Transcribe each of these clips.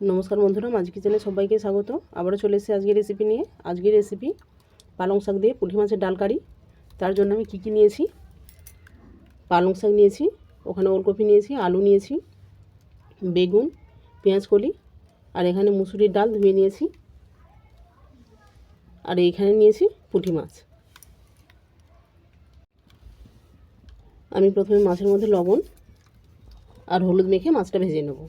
নমস্কার বন্ধুরা মাঝ কিচেনে সবাইকে স্বাগত। আবারও চলে এসেছি আজকের রেসিপি নিয়ে। আজকের রেসিপি পালং শাক দিয়ে পুঁটি মাছের ডাল কারি। তার জন্য আমি কী কী নিয়েছি? পালং শাক নিয়েছি, ওখানে ওলকপি নিয়েছি, আলু নিয়েছি, বেগুন, পেঁয়াজ কলি, আর এখানে মুসুরির ডাল ধুয়ে নিয়েছি। আর এইখানে নিয়েছি পুঁটি মাছ। আমি প্রথমে মাছের মধ্যে লবণ আর হলুদ মেখে মাছটা ভেজে নেব।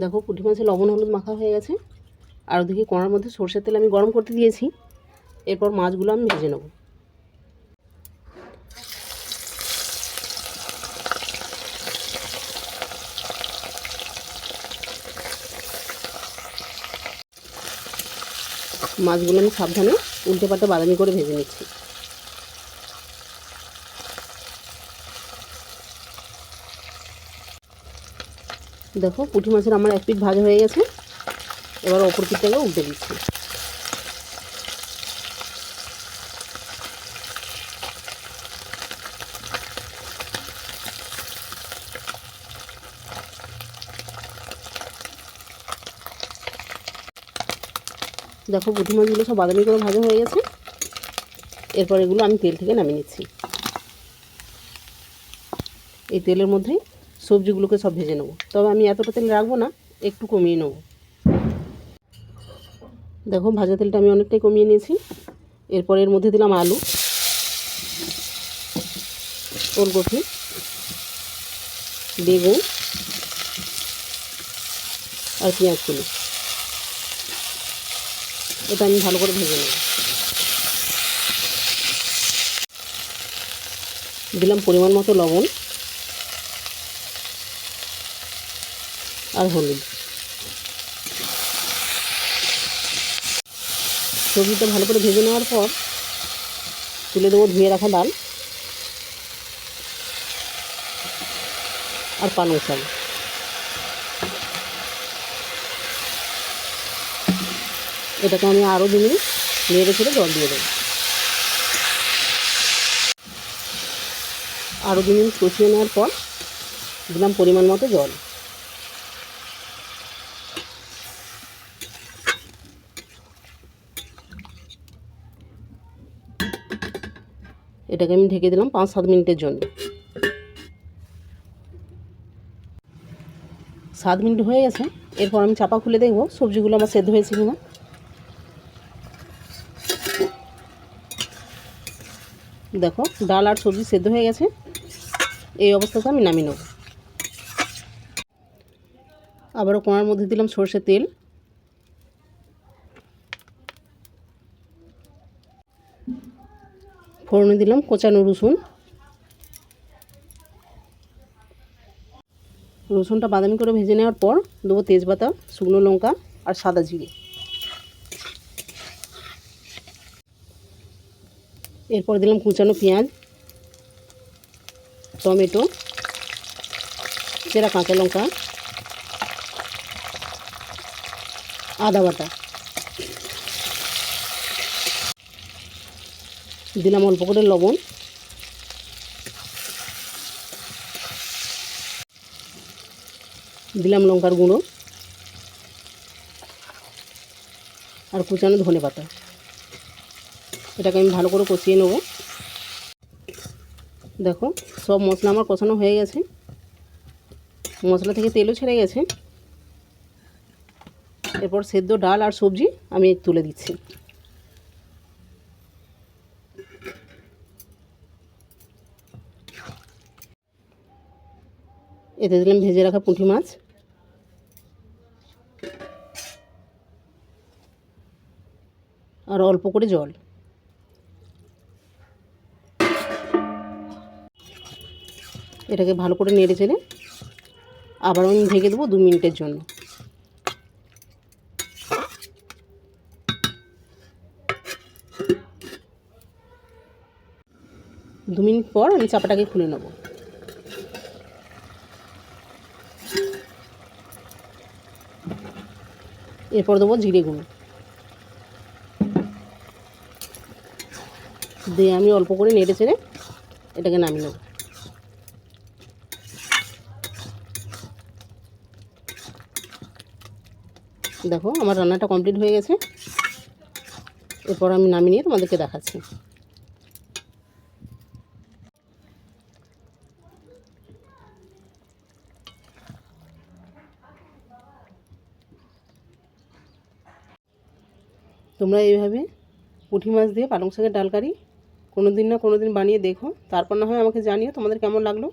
দেখো পুঁটি মাছে লবণ, হলুদ মাখা হয়ে গেছে। আর ওদিকে কড়ার মধ্যে সর্ষের তেল আমি গরম করতে দিয়েছি। এরপর মাছগুলো আমি ভেজে নেব। মাছগুলো আমি সাবধানে উল্টে পাল্টে বাদামি করে ভেজে নিচ্ছি। দেখো, পুঁটি মাছের আমার এক পিঠ ভাজা হয়ে গেছে। এবার অপর পিঠটাকে উল্টে দিচ্ছি। দেখো, পুঁটি মাছগুলো সব বাদামি করে ভাজা হয়ে গেছে। এরপর এগুলো আমি তেল থেকে নামিয়ে নিচ্ছি। এই তেলের মধ্যেই সবজিগুলোকে সব ভেজে নেব। তবে আমি এতটা তেল রাখব না, একটু কমিয়ে নেব। দেখো, ভাজা তেলটা আমি অনেকটাই কমিয়ে নিয়েছি। এরপর এর মধ্যে দিলাম আলু, ওলকপি, বেগুন আর পেঁয়াজ কুলি এটা আমি ভালো করে ভেজে নেব। দিলাম পরিমাণ মতো লবণ। আর হলুদ। সবজিটা ভালো করে ভেজে নেওয়ার পর তুলে দেবো ধুয়ে রাখা ডাল আর পালং শাক। এটাকে আমি আরও দু মিনিট নেড়ে ছেড়ে জল দিয়ে দেবো। আরও দু কষিয়ে নেওয়ার পর দিলাম পরিমাণ মতো জল। এটাকে আমি ঢেকে দিলাম পাঁচ সাত মিনিটের জন্য। সাত মিনিট হয়ে গেছে। এরপর আমি চাপা খুলে দেখব সবজিগুলো আমার সেদ্ধ হয়েছে কিনা। দেখো, ডাল আর সবজি সেদ্ধ হয়ে গেছে। এই অবস্থাতে আমি নামিয়ে নেব। আবারও কোনার মধ্যে দিলাম সর্ষের তেল। ফোড়নে দিলাম, কোচানো রসুন। রসুনটা বাদামি করে ভেজে নেওয়ার পর দেবো তেজপাতা, শুকনো লঙ্কা আর সাদা জিরে। এরপর দিলাম কুচানো পেঁয়াজ, টমেটো, চেরা কাঁচা লঙ্কা, আদা বাটা। দিলাম অল্প করে লবণ। দিলাম লঙ্কার গুঁড়ো। আর কুচানো ধনে পাতা। এটাকে আমি ভালো করে কষিয়ে নেব। দেখো, সব মশলা আমার কষানো হয়ে গেছে। মশলা থেকে তেলও ছেড়ে গেছে। এরপর সেদ্ধ ডাল আর সবজি আমি তুলে দিচ্ছি। এতে দিলাম ভেজে রাখা পুঁটি মাছ। আর অল্প করে জল। এটাকে ভালো করে নেড়ে চেড়ে আবার আমি ঢেকে দেবো দু মিনিটের জন্য। দু মিনিট পর আমি চাপাটাকে খুলে নেব। এরপর দেবো জিরে গুঁড়ো। দিয়ে আমি অল্প করে নেড়ে চেড়ে এটাকে নামিয়ে নেব। দেখো, আমার রান্নাটা কমপ্লিট হয়ে গেছে। এরপর আমি নামিয়ে নিয়ে তোমাদেরকে দেখাচ্ছি। তোমরা এইভাবে পুঁটি মাছ দিয়ে পালং শাকের ডাল কারি কোনো দিন না কোনো দিন বানিয়ে দেখো। তারপর না হয় আমাকে জানিও তোমাদের কেমন লাগল।